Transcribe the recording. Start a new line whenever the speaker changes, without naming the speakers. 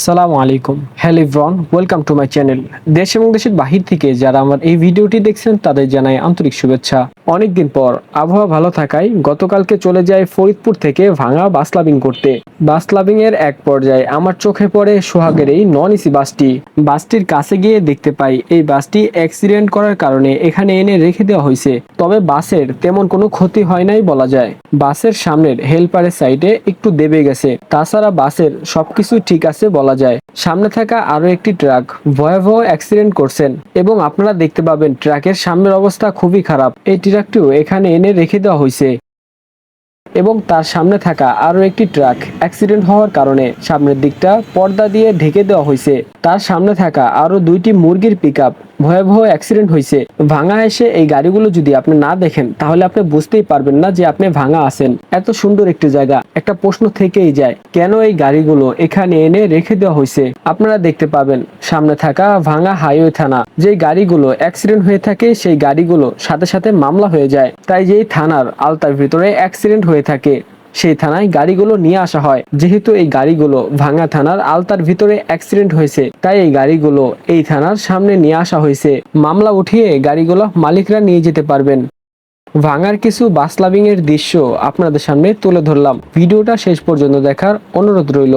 আসসালামু আলাইকুম। Hello everyone welcome to my channel. দেশ এবং দেশের বাহির থেকে যারা আমার এই ভিডিওটি দেখছেন, তাদের জানাই আন্তরিক শুভেচ্ছা। অনেকদিন পর আবহাওয়া ভালো থাকায় গতকালকে চলে যায় ফরিদপুর থেকে ভাঙা বাস লাভিং করতে। বাস লাভিং এর এক পর্যায়ে আমার চোখে পড়ে সোহাগের এই নন এসি বাসটি। বাসটির কাছে গিয়ে দেখতে পাই, এই বাসটি অ্যাক্সিডেন্ট করার কারণে এখানে এনে রেখে দেওয়া হয়েছে। তবে বাসের তেমন কোনো ক্ষতি হয় নাই বলা যায়। বাসের সামনের হেলপারের সাইডে একটু দেবে গেছে। তাছাড়া বাসের সবকিছু ঠিক আছে বলা যায়। সামনে থাকা আরও একটি ট্রাক ভয়াবহ অ্যাক্সিডেন্ট করছেন এবং আপনারা দেখতে পাবেন ট্রাকের সামনের অবস্থা খুবই খারাপ। এই ট্রাকটিও এখানে এনে রেখে দেওয়া হয়েছে। এবং তার সামনে থাকা আরও একটি ট্রাক অ্যাক্সিডেন্ট হওয়ার কারণে সামনের দিকটা পর্দা দিয়ে ঢেকে দেওয়া হয়েছে। তার সামনে থাকা আরও দুইটি মুরগির পিকআপ ভয়াবহ অ্যাক্সিডেন্ট হয়েছে ভাঙা এসে এই গাড়িগুলো যদি আপনি না দেখেন, তাহলে আপনি বুঝতেই পারবেন না যে আপনি ভাঙা আছেন। এত সুন্দর একটি জায়গা। একটা প্রশ্ন থেকেই যায়, কেন এই গাড়িগুলো এখানে এনে রেখে দেওয়া হয়েছে আপনারা দেখতে পাবেন, সামনে থাকা ভাঙা হাইওয়ে থানা। যে গাড়িগুলো অ্যাক্সিডেন্ট হয়ে থাকে, সেই গাড়িগুলো সাথে সাথে মামলা হয়ে যায়। তাই যেই থানার আলতার ভিতরে অ্যাক্সিডেন্ট হয়ে থাকে সেই থানায় গাড়িগুলো নিয়ে আসা হয়। যেহেতু এই গাড়িগুলো ভাঙা থানার আলতার ভিতরে অ্যাক্সিডেন্ট হয়েছে, তাই এই গাড়িগুলো এই থানার সামনে নিয়ে আসা হয়েছে। মামলা উঠিয়ে গাড়িগুলো মালিকরা নিয়ে যেতে পারবেন। ভাঙার কিছু বাসলাবিং এর দৃশ্য আপনাদের সামনে তুলে ধরলাম। ভিডিওটা শেষ পর্যন্ত দেখার অনুরোধ রইল।